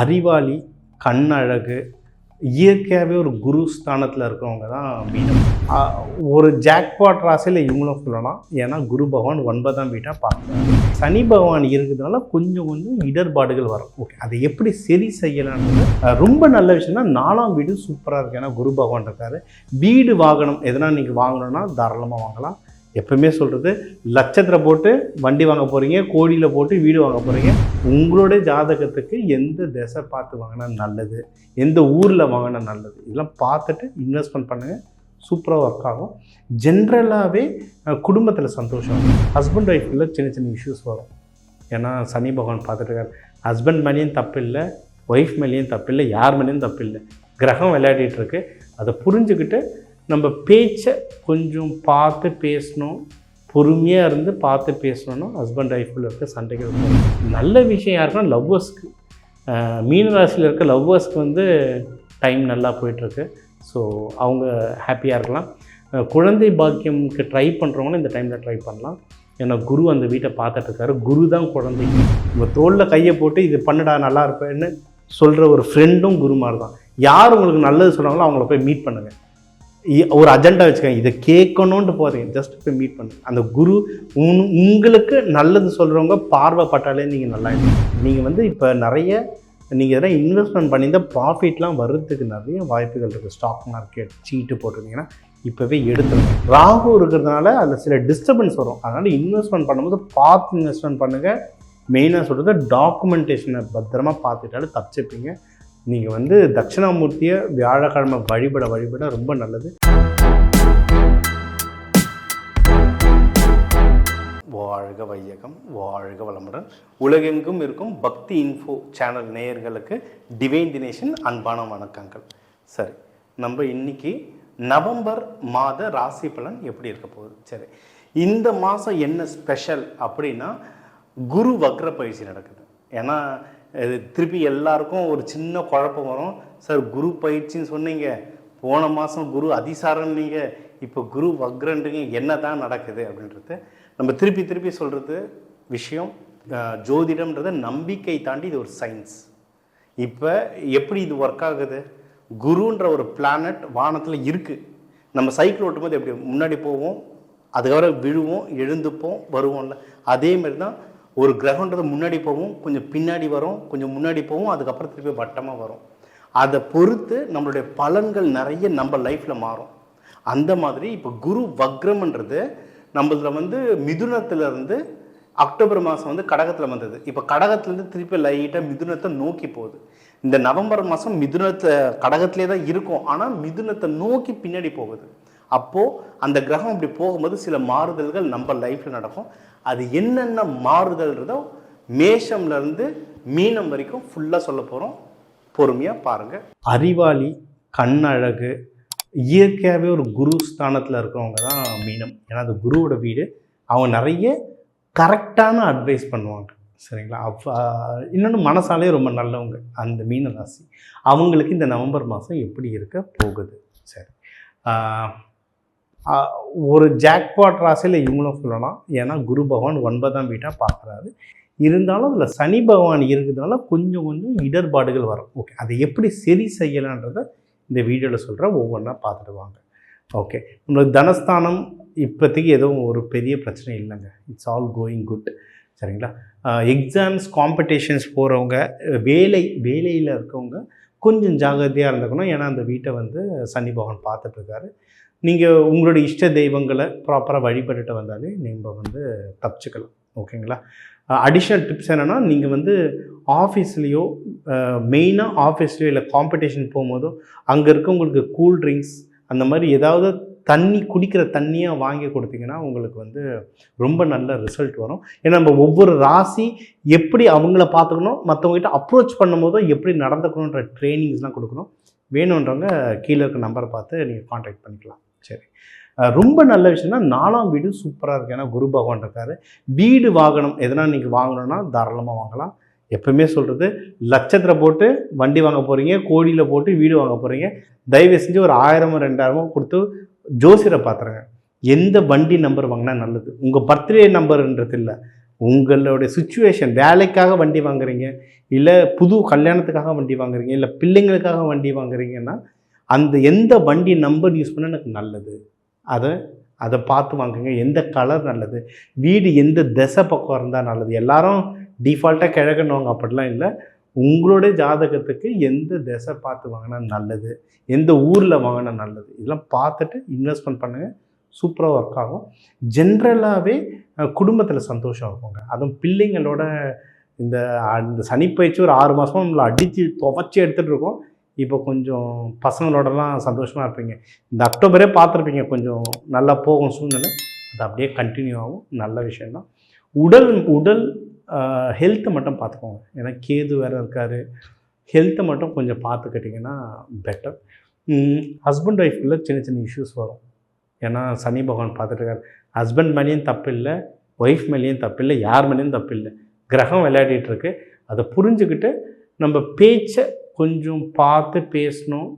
அறிவாளி கண்ணழகு இயற்கையாகவே ஒரு குரு ஸ்தானத்தில் இருக்கிறவங்க தான் மீனம். ஒரு ஜாக்பாட் ராசியில் இவங்களும் சொல்லலாம் ஏன்னா குரு பகவான் ஒன்பதாம் வீட்டாக பார்க்குறாங்க சனி பகவான் இருக்கிறதுனால கொஞ்சம் கொஞ்சம் இடர்பாடுகள் வரும். ஓகே அதை எப்படி சரி செய்யலான்றது ரொம்ப நல்ல விஷயம்னா நாலாம் வீடு சூப்பராக இருக்கு. ஏன்னா குரு பகவான் இருக்காரு. வீடு வாகனம் எதனா நீங்கள் வாங்கணும்னா தாராளமாக வாங்கலாம். எப்பவுமே சொல்கிறது லட்சத்தில் போட்டு வண்டி வாங்க போகிறீங்க கோடியில் போட்டு வீடு வாங்க போகிறீங்க உங்களுடைய ஜாதகத்துக்கு எந்த திசை பார்த்து வாங்கினா நல்லது? எந்த ஊரில் வாங்கினா நல்லது? இதெல்லாம் பார்த்துட்டு இன்வெஸ்ட்மெண்ட் பண்ணுங்கள் சூப்பராக ஒர்க் ஆகும். ஜென்ரலாகவே குடும்பத்தில் சந்தோஷம். ஹஸ்பண்ட் ஒய்ஃபில் சின்ன சின்ன இஷ்யூஸ் வரும். ஏன்னா சனி பகவான் பார்த்துட்டு இருக்காரு. ஹஸ்பண்ட் மேலேயும் தப்பு இல்லை ஒய்ஃப் மேலேயும் தப்பு இல்லை யார் மேலேயும் தப்பு இல்லை. கிரகம் விளையாடிட்டுருக்கு அதை புரிஞ்சுக்கிட்டு நம்ம பேச்சை கொஞ்சம் பார்த்து பேசணும் பொறுமையாக இருந்து பார்த்து பேசணும்னா ஹஸ்பண்ட் ஒய்ஃபில் இருக்க சண்டைகள் நல்ல விஷயம் யாருக்குன்னா லவ்வர்ஸ்க்கு மீனராசியில் இருக்க லவ்வர்ஸ்க்கு வந்து டைம் நல்லா போயிட்டுருக்கு. ஸோ அவங்க ஹாப்பியாக இருக்கலாம். குழந்தை பாக்கியம்க்கு ட்ரை பண்ணுறவங்களும் இந்த டைமில் ட்ரை பண்ணலாம். ஏன்னா குரு அந்த வீட்டை பார்த்துட்ருக்காரு குரு தான் குழந்தை. உங்கள் தோளில் கையை போட்டு இது பண்ணுடா நல்லா இருப்பேன்னு சொல்கிற ஒரு ஃப்ரெண்டும் குரு மாதிரி தான். யார் உங்களுக்கு நல்லது சொல்கிறாங்களோ அவங்கள போய் மீட் பண்ணுங்கள் ஒரு அஜெண்டா வச்சுக்கோங்க. இதை கேட்கணுன்ட்டு போகிறீங்க ஜஸ்ட் போய் மீட் பண்ணு. அந்த குரு உன் உங்களுக்கு நல்லது சொல்கிறவங்க பார்வைப்பட்டாலே நீங்கள் நல்லா நீங்கள் வந்து இப்போ நிறைய நீங்கள் எதனா இன்வெஸ்ட்மெண்ட் பண்ணியிருந்தால் ப்ராஃபிட்லாம் வர்றதுக்கு நிறைய வாய்ப்புகள் இருக்குது ஸ்டாக் மார்க்கெட் சீட்டு போட்டிருந்தீங்கன்னா இப்போவே எடுத்துருங்க. ராகு இருக்கிறதுனால அதில் சில டிஸ்டர்பன்ஸ் வரும். அதனால் இன்வெஸ்ட்மெண்ட் பண்ணும்போது பார்த்து இன்வெஸ்ட்மெண்ட் பண்ணுங்கள் மெயினாக சொல்கிறது டாக்குமெண்டேஷனை பத்திரமா பார்த்துட்டாலும் தப்பிச்சுப்பீங்க நீங்கள் வந்து தட்சிணாமூர்த்தியை வியாழக்கிழமை வழிபட வழிபட ரொம்ப நல்லது. வாழ்க வையகம் வாழ்க வளமுடன். உலகெங்கும் இருக்கும் பக்தி இன்ஃபோ சேனல் நேயர்களுக்கு டிவைன் தினேஷன் அன்பான வணக்கங்கள். சரி நம்ம இன்னைக்கு நவம்பர் மாத ராசி பலன் எப்படி இருக்க போகுது? சரி இந்த மாதம் என்ன ஸ்பெஷல் அப்படின்னா குரு வக்ர பயிற்சி நடக்குது. ஏன்னா இது திருப்பி எல்லாருக்கும் ஒரு சின்ன குழப்பம் வரும். சார் குரு பயிற்சின்னு சொன்னீங்க. போன மாதம் குரு அதிசாரம் நீங்கள் இப்போ குரு வக்ரன்றீங்க. என்ன தான் நடக்குது? அப்படின்றது. நம்ம திருப்பி திருப்பி சொல்கிறது விஷயம். ஜோதிடம்ன்றது நம்பிக்கை தாண்டி இது ஒரு சயின்ஸ் இப்போ எப்படி இது ஒர்க் ஆகுது? குருன்ற ஒரு பிளானட் வானத்தில் இருக்குது நம்ம சைக்கிள் ஓட்டும்போது எப்படி முன்னாடி போவோம் அதுக்கப்புறம் விழுவோம் எழுந்துப்போம் வருவோம்ல. அதே மாதிரி தான் ஒரு கிரகன்றது முன்னாடி போகும் கொஞ்சம் பின்னாடி வரும் கொஞ்சம் முன்னாடி போகும் அதுக்கப்புறம் திருப்பி வட்டமாக வரும். அதை பொறுத்து நம்மளுடைய பலன்கள் நிறைய நம்ம லைஃப்பில் மாறும். அந்த மாதிரி இப்போ குரு வக்ரம்ன்றது நம்மளதில் வந்து மிதுனத்துல இருந்து அக்டோபர் மாதம் வந்து கடகத்தில் வந்தது. இப்போ கடகத்துலேருந்து திருப்பி லைட்டாக மிதுனத்தை நோக்கி போகுது. இந்த நவம்பர் மாதம் மிதுனத்தை கடகத்திலே தான் இருக்கும். ஆனால் மிதுனத்தை நோக்கி பின்னாடி போகுது. அப்போது அந்த கிரகம் அப்படி போகும்போது சில மாறுதல்கள் நம்ம லைஃப்பில் நடக்கும். அது என்னென்ன மாறுதல்ன்றதோ மேஷம்லேருந்து மீனம் வரைக்கும் ஃபுல்லாக சொல்ல போகிறோம் பொறுமையாக பாருங்கள் அறிவாளி கண்ணழகு இயற்கையாகவே ஒரு குரு ஸ்தானத்தில் இருக்கிறவங்க தான் மீனம். ஏன்னா அது குருவோட வீடு. அவங்க நிறைய கரெக்டான அட்வைஸ் பண்ணுவாங்க. சரிங்களா? அவ் இன்னொன்று மனசாலே ரொம்ப நல்லவங்க அந்த மீன ராசி அவங்களுக்கு இந்த நவம்பர் மாதம் எப்படி இருக்க போகுது? சரி. ஒரு ஜாக்பாட் ராசியில் இவங்களும் சொல்லலாம் ஏன்னா குரு பகவான் ஒன்பதாம் வீட்டாக பார்க்குறாரு. இருந்தாலும் அதில் சனி பகவான் இருக்கிறதுனால கொஞ்சம் கொஞ்சம் இடர்பாடுகள் வரும். ஓகே அதை எப்படி சரி செய்யலான்றதை இந்த வீடியோவில் சொல்கிறேன் ஒவ்வொன்றா பார்த்துடுவாங்க ஓகே நம்மளுக்கு தனஸ்தானம் இப்போதைக்கு எதுவும் ஒரு பெரிய பிரச்சனை இல்லைங்க. இட்ஸ் ஆல் கோயிங் குட் சரிங்களா? எக்ஸாம்ஸ் காம்படிஷன்ஸ் போகிறவங்க வேலை வேலையில் இருக்கவங்க கொஞ்சம் ஜாகிரதையாக இருந்துக்கணும். ஏன்னா அந்த வீட்டை வந்து சனி பகவான் பார்த்துட்ருக்காரு நீங்கள் உங்களுடைய இஷ்ட தெய்வங்களை ப்ராப்பராக வழிபட்டுட்டு வந்தாலே நீங்கள் வந்து தப்பிச்சுக்கலாம். ஓகேங்களா? அடிஷ்னல் டிப்ஸ் என்னென்னா நீங்கள் வந்து ஆஃபீஸ்லேயோ மெயினாக ஆஃபீஸ்லேயோ இல்லை காம்படிஷன் போகும்போதோ அங்கே இருக்க உங்களுக்கு கூல் ட்ரிங்க்ஸ் அந்த மாதிரி ஏதாவது தண்ணி குடிக்கிற தண்ணியாக வாங்கி கொடுத்தீங்கன்னா உங்களுக்கு வந்து ரொம்ப நல்ல ரிசல்ட் வரும். ஏன்னா நம்ம ஒவ்வொரு ராசி எப்படி அவங்கள பார்த்துக்கணும் மற்றவங்ககிட்ட அப்ரோச் பண்ணும்போதோ எப்படி நடந்துக்கணுன்ற ட்ரைனிங்ஸ்லாம் கொடுக்கணும். வேணுன்றவங்க கீழே இருக்க நம்பரை பார்த்து நீங்கள் காண்டாக்ட் பண்ணிக்கலாம். சரி. ரொம்ப நல்ல விஷயம்னா நாலாம் வீடு சூப்பராக இருக்கு. ஏன்னா குரு பகவான் இருக்காரு. வீடு வாகனம் எதனா நீங்கள் வாங்கணும்னா தாராளமாக வாங்கலாம். எப்பவுமே சொல்கிறது லட்சத்தில் போட்டு வண்டி வாங்க போகிறீங்க கோடியில் போட்டு வீடு வாங்க போகிறீங்க தயவு செஞ்சு ஒரு ஆயிரமோ ரெண்டாயிரமோ கொடுத்து ஜோசியரை பார்த்துருங்க எந்த வண்டி நம்பர் வாங்கினா நல்லது. உங்கள் பர்த்டே நம்பருன்றது இல்லை. உங்களுடைய சுச்சுவேஷன் வேலைக்காக வண்டி வாங்குறீங்க. இல்லை புது கல்யாணத்துக்காக வண்டி வாங்குறீங்க. இல்லை பிள்ளைங்களுக்காக வண்டி வாங்குறீங்கன்னா அந்த எந்த வண்டி நம்பர் யூஸ் பண்ண எனக்கு நல்லது. அதை அதை பார்த்து வாங்குங்க. எந்த கலர் நல்லது? வீடு எந்த திசை பக்கம் இருந்தால் நல்லது? எல்லாரும் டிஃபால்ட்டாக கிழக்குன்னுவாங்க அப்படிலாம் இல்லை. உங்களுடைய ஜாதகத்துக்கு எந்த திசை பார்த்து வாங்கினா நல்லது? எந்த ஊரில் வாங்கினா நல்லது? இதெல்லாம் பார்த்துட்டு இன்வெஸ்ட்மெண்ட் பண்ணுங்கள் சூப்பராக ஒர்க் ஆகும். ஜென்ரலாகவே குடும்பத்தில் சந்தோஷம் இருக்குங்க அதுவும் பிள்ளைங்களோட இந்த அந்த சனிப்பயிற்சி ஒரு ஆறு மாதமாக நம்மளை அடித்து துவச்சி எடுத்துகிட்டு இருக்கோம். இப்போ கொஞ்சம் பசங்களோடலாம் சந்தோஷமாக இருப்பீங்க. இந்த அக்டோபரே பார்த்துருப்பீங்க கொஞ்சம் நல்லா போகும் சூழ்நிலை. அது அப்படியே கண்டினியூ ஆகும். நல்ல விஷயந்தான் உடல் உடல் ஹெல்த்தை மட்டும் பார்த்துக்கோங்க. ஏன்னா கேது வேறு இருக்கார். ஹெல்த்தை மட்டும் கொஞ்சம் பார்த்துக்கிட்டிங்கன்னா பெட்டர் ஹஸ்பண்ட் ஒய்ஃப்குள்ளே சின்ன சின்ன இஷ்யூஸ் வரும். ஏன்னா சனி பகவான் பார்த்துட்டு இருக்காரு ஹஸ்பண்ட் மேலேயும் தப்பு இல்லை ஒய்ஃப் மேலேயும் தப்பு இல்லை யார் மேலேயும் தப்பு இல்லை. கிரகம் விளையாடிட்டுருக்கு அதை புரிஞ்சுக்கிட்டு நம்ம பேச்சை கொஞ்சம் பார்த்து பேசணும்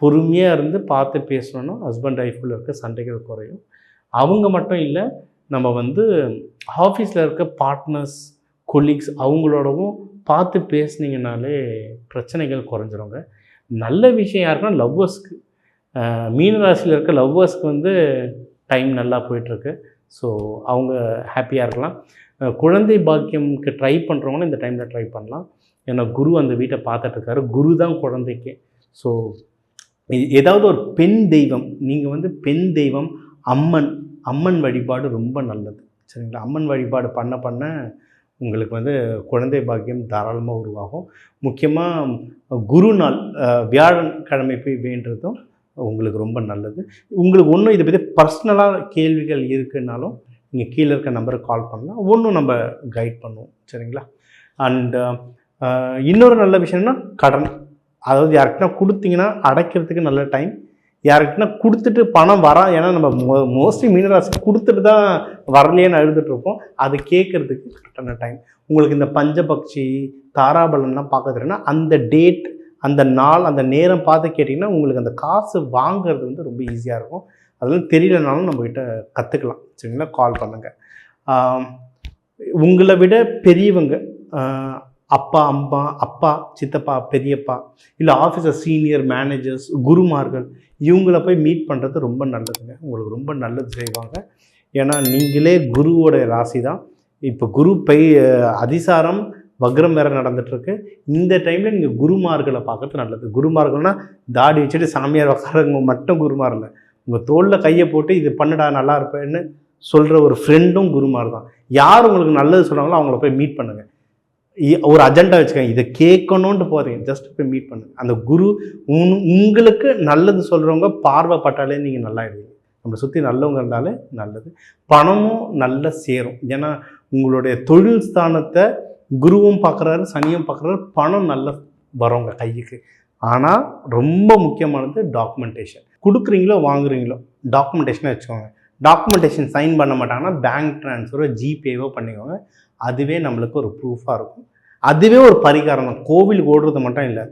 பொறுமையாக இருந்து பார்த்து பேசணும்னா ஹஸ்பண்ட் ஒய்ஃபில் இருக்க சண்டைகள் குறையும். அவங்க மட்டும் இல்லை நம்ம வந்து ஆஃபீஸில் இருக்க பார்ட்னர்ஸ் கொலீக்ஸ் அவங்களோடவும் பார்த்து பேசுனீங்கனாலே பிரச்சனைகள் குறைஞ்சிருங்க. நல்ல விஷயம் யாருக்குன்னா லவ்வர்ஸ்க்கு மீனராசியில் இருக்க லவ்வர்ஸ்க்கு வந்து டைம் நல்லா போயிட்டுருக்கு. ஸோ அவங்க ஹாப்பியாக இருக்கலாம். குழந்தை பாக்கியம்க்கு ட்ரை பண்ணுறவங்களும் இந்த டைமில் ட்ரை பண்ணலாம். ஏன்னா குரு அந்த வீட்டை பார்த்துட்ருக்காரு. குரு தான் குழந்தைக்கு. ஸோ ஏதாவது ஒரு பெண் தெய்வம் நீங்கள் வந்து பெண் தெய்வம் அம்மன் அம்மன் வழிபாடு ரொம்ப நல்லது. சரிங்களா? அம்மன் வழிபாடு பண்ண பண்ண உங்களுக்கு வந்து குழந்தை பாக்கியம் தாராளமாக உருவாகும். முக்கியமாக குரு நாள் வியாழன் கிழமை போய் வேண்டுறதும் உங்களுக்கு ரொம்ப நல்லது. உங்களுக்கு ஒன்றும் இதை பற்றி பர்சனலாக கேள்விகள் இருக்குன்னாலும் நீங்கள் கீழே இருக்க நம்பருக்கு கால் பண்ணலாம். ஒன்றும் நம்ம கைட் பண்ணுவோம். சரிங்களா? அண்டு இன்னொரு நல்ல விஷயம்னா கடன். அதாவது யாருக்குன்னா கொடுத்தீங்கன்னா அடைக்கிறதுக்கு நல்ல டைம் யாருக்குன்னா கொடுத்துட்டு பணம் வரா ஏன்னா நம்ம மோ மோஸ்ட்லி மீனராசி கொடுத்துட்டு தான் வரலையேன்னு அழுதுட்டுருப்போம் அது கேட்குறதுக்கு கரெக்டான டைம் உங்களுக்கு இந்த பஞ்சபக்ஷி தாராபலம்லாம் பார்க்க தெரியும்னா அந்த டேட் அந்த நாள் அந்த நேரம் பார்த்து கேட்டிங்கன்னா உங்களுக்கு அந்த காசு வாங்குறது வந்து ரொம்ப ஈஸியாக இருக்கும். அதெல்லாம் தெரியலனாலும் நம்மக்கிட்ட கற்றுக்கலாம் சரிங்களா? கால் பண்ணுங்கள் உங்களை விட பெரியவங்க அப்பா அம்மா அப்பா சித்தப்பா பெரியப்பா இல்லை ஆஃபீஸர் சீனியர் மேனேஜர்ஸ் குருமார்கள் இவங்கள போய் மீட் பண்ணுறது ரொம்ப நல்லதுங்க. உங்களுக்கு ரொம்ப நல்லது செய்வாங்க. ஏன்னா நீங்களே குருவோட ராசி தான் இப்போ குரு பை அதிசாரம் வக்ரம் வேற நடந்துட்டுருக்கு. இந்த டைமில் நீங்கள் குருமார்களை பார்க்கறது நல்லது. குருமார்கள்னா தாடி வச்சுட்டு சாமியார் உட்காரங்க மட்டும் குருமார் இல்லை. உங்கள் தோளில் கையை போட்டு இது பண்ணடா நல்லா இருப்பேன்னு சொல்கிற ஒரு ஃப்ரெண்டும் குருமார் தான். யார் உங்களுக்கு நல்லது சொல்கிறாங்களோ அவங்கள போய் மீட் பண்ணுங்கள் ஒரு அஜெண்டா வச்சுக்கோங்க. இதை கேட்கணுன்ட்டு போகிறீங்க ஜஸ்ட் போய் மீட் பண்ணுங்க. அந்த குரு உன் உங்களுக்கு நல்லது சொல்கிறவங்க பார்வைப்பட்டாலே நீங்கள் நல்லாயிடுவீங்க. நம்மளை சுற்றி நல்லவங்க இருந்தாலே நல்லது. பணமும் நல்லா சேரும். ஏன்னா உங்களுடைய தொழில் ஸ்தானத்தை குருவும் பார்க்குறாரு சனியும் பார்க்குறாரு பணம் நல்லா வருங்க கைக்கு. ஆனால் ரொம்ப முக்கியமானது டாக்குமெண்டேஷன் கொடுக்குறீங்களோ வாங்குறீங்களோ டாக்குமெண்டேஷனை வச்சுக்கோங்க. டாக்குமெண்டேஷன் சைன் பண்ண மாட்டாங்கன்னா பேங்க் ட்ரான்ஸ்ஃபரோ ஜிபேவோ பண்ணிக்கோங்க. அதுவே நம்மளுக்கு ஒரு ப்ரூஃபாக இருக்கும். அதுவே ஒரு பரிகாரம். தான் கோவில் ஓடுறது மட்டும் இல்லை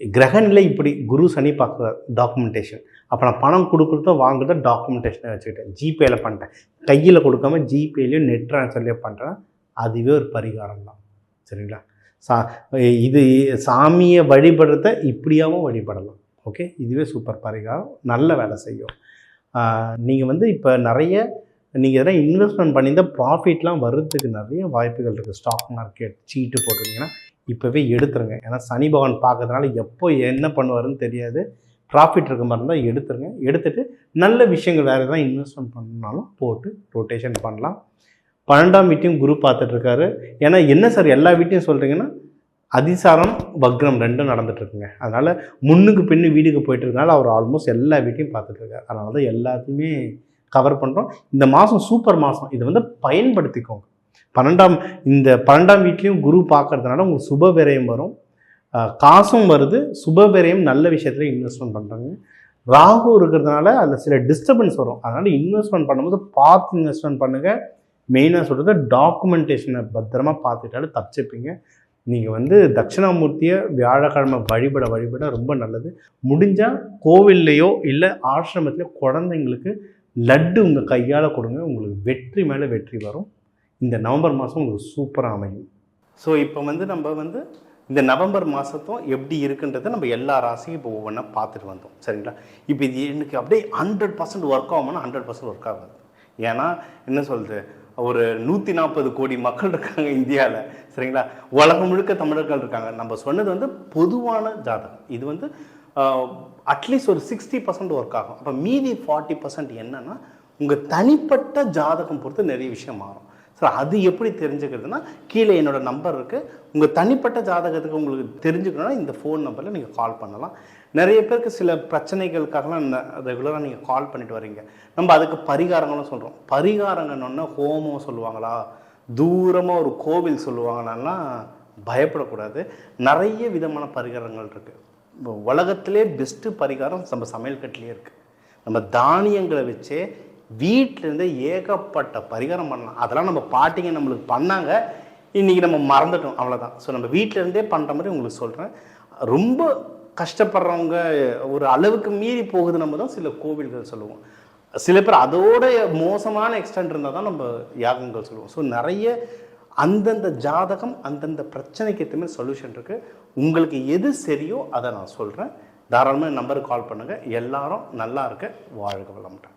கிரகநிலை இப்படி குரு சனி பார்க்குற டாக்குமெண்டேஷன் அப்போ நான் பணம் கொடுக்குறதோ வாங்குறதோ டாக்குமெண்டேஷனை வச்சுக்கிட்டேன். ஜிபேல பண்ணிட்டேன். கையில் கொடுக்காம ஜிபேலையோ நெட் ட்ரான்ஸ்ஃபர்லையோ பண்ணுறேன் அதுவே ஒரு பரிகாரம் தான். சரிங்களா? சா இது சாமியை வழிபடுறத இப்படியாகவும் வழிபடலாம். ஓகே இதுவே சூப்பர் பரிகாரம். நல்ல வேலை செய்யும். நீங்கள் வந்து இப்போ நிறைய நீங்கள் எதனா இன்வெஸ்ட்மெண்ட் பண்ணியிருந்தால் ப்ராஃபிட்லாம் வர்றதுக்கு நிறைய வாய்ப்புகள் இருக்குது ஸ்டாக் மார்க்கெட் சீட்டு போட்டிருந்தீங்கன்னா இப்போவே எடுத்துருங்க. ஏன்னா சனி பகவான் பார்க்கறதுனால எப்போ என்ன பண்ணுவாருன்னு தெரியாது. ப்ராஃபிட் இருக்க மாதிரி இருந்தால் எடுத்துருங்க. எடுத்துகிட்டு நல்ல விஷயங்கள் வேறு எதாவது இன்வெஸ்ட்மெண்ட் பண்ணாலும் போட்டு ரொட்டேஷன் பண்ணலாம். பன்னெண்டாம் வீட்டையும் குரு பார்த்துட்ருக்காரு. ஏன்னா என்ன சார் எல்லா வீட்டையும் சொல்கிறீங்கன்னா அதிசாரம் வக்ரம் ரெண்டும் நடந்துகிட்ருக்குங்க அதனால் முன்னுக்கு பின்னு வீடுக்கு போயிட்டு இருக்கனால அவர் ஆல்மோஸ்ட் எல்லா வீட்டையும் பார்த்துட்ருக்காரு. அதனால தான் எல்லாத்தையுமே கவர் பண்ணுறோம் இந்த மாதம் சூப்பர் மாதம் இதை வந்து பயன்படுத்திக்கோங்க. பன்னெண்டாம் இந்த பன்னெண்டாம் வீட்லேயும் குரு பார்க்கறதுனால உங்களுக்கு சுப விரயம் வரும். காசும் வருது. சுப விரயம் நல்ல விஷயத்தில் இன்வெஸ்ட்மெண்ட் பண்ணுறாங்க ராகு இருக்கிறதுனால அதில் சில டிஸ்டர்பன்ஸ் வரும். அதனால் இன்வெஸ்ட்மெண்ட் பண்ணும்போது பார்த்து இன்வெஸ்ட்மெண்ட் பண்ணுங்கள் மெயினாக சொல்கிறது டாக்குமெண்டேஷனை பத்திரமா பார்த்துட்டாலும் தப்பிச்சுப்பீங்க. நீங்கள் வந்து தட்சிணாமூர்த்தியை வியாழக்கிழமை வழிபட வழிபட ரொம்ப நல்லது. முடிஞ்சால் கோவில்லையோ இல்லை ஆசிரமத்திலையோ குழந்தைங்களுக்கு லட்டு உங்கள் கையால் கொடுங்க உங்களுக்கு வெற்றி மேலே வெற்றி வரும். இந்த நவம்பர் மாதம் உங்களுக்கு சூப்பராக அமையும். ஸோ இப்போ வந்து நம்ம வந்து இந்த நவம்பர் மாதத்தும் எப்படி இருக்குன்றதை நம்ம எல்லா ராசியும் இப்போ ஒவ்வொன்றா பார்த்துட்டு வந்தோம். சரிங்களா? இப்போ இது எனக்கு அப்படியே ஹண்ட்ரட் பர்சன்ட் ஒர்க் ஆகும்னா ஹண்ட்ரட் பர்சன்ட் ஒர்க் ஆகாது. ஏன்னா என்ன சொல்கிறது ஒரு நூற்றி நாற்பது கோடி மக்கள் இருக்காங்க இந்தியாவில் சரிங்களா? உலகம் முழுக்க தமிழர்கள் இருக்காங்க. நம்ம சொன்னது வந்து பொதுவான ஜாதகம். இது வந்து அட்லீஸ்ட் ஒரு சிக்ஸ்டி பர்சன்ட் ஒர்க் ஆகும். அப்போ மீதி ஃபார்ட்டி பர்சன்ட் என்னென்னா உங்கள் தனிப்பட்ட ஜாதகம் பொறுத்து நிறைய விஷயம் மாறும். ஸோ அது எப்படி தெரிஞ்சுக்கிறதுனா கீழே என்னோட நம்பர் இருக்குது உங்கள் தனிப்பட்ட ஜாதகத்துக்கு உங்களுக்கு தெரிஞ்சுக்கணும்னா இந்த ஃபோன் நம்பரில் நீங்கள் கால் பண்ணலாம். நிறைய பேருக்கு சில பிரச்சனைகளுக்காகலாம் ரெகுலராக நீங்கள் கால் பண்ணிட்டு வரீங்க நம்ம அதுக்கு பரிகாரங்களும் சொல்கிறோம் பரிகாரங்கன்னு ஹோமம் சொல்லுவாங்களா? தூரமாக ஒரு கோவில் சொல்லுவாங்களான்னா பயப்படக்கூடாது. நிறைய விதமான பரிகாரங்கள் இருக்குது உலகத்திலே பெஸ்ட்டு பரிகாரம் நம்ம சமையல் கட்டிலே இருக்குது நம்ம தானியங்களை வச்சே வீட்டிலேருந்து ஏகப்பட்ட பரிகாரம் பண்ணலாம். அதெல்லாம் நம்ம பாட்டிங்க நம்மளுக்கு பண்ணாங்க. இன்றைக்கி நம்ம மறந்துட்டோம். அவ்வளோதான் ஸோ நம்ம வீட்டிலேருந்தே பண்ணுற மாதிரி உங்களுக்கு சொல்கிறேன் ரொம்ப கஷ்டப்படுறவங்க ஒரு அளவுக்கு மீறி போகுது நம்ம தான் சில கோவில்கள் சொல்லுவோம். சில பேர் அதோட மோசமான எக்ஸ்டென்ட் இருந்தால் தான் நம்ம யாகங்கள் சொல்லுவோம். ஸோ நிறைய அந்தந்த ஜாதகம் அந்தந்த பிரச்சனைக்கு ஏற்ற மாதிரி சொல்யூஷன் இருக்குது உங்களுக்கு எது சரியோ அதை நான் சொல்கிறேன் தாராளமாக நம்பருக்கு கால் பண்ணுங்கள் எல்லாரும் நல்லா இருக்க வாழ்க வளமுடன்.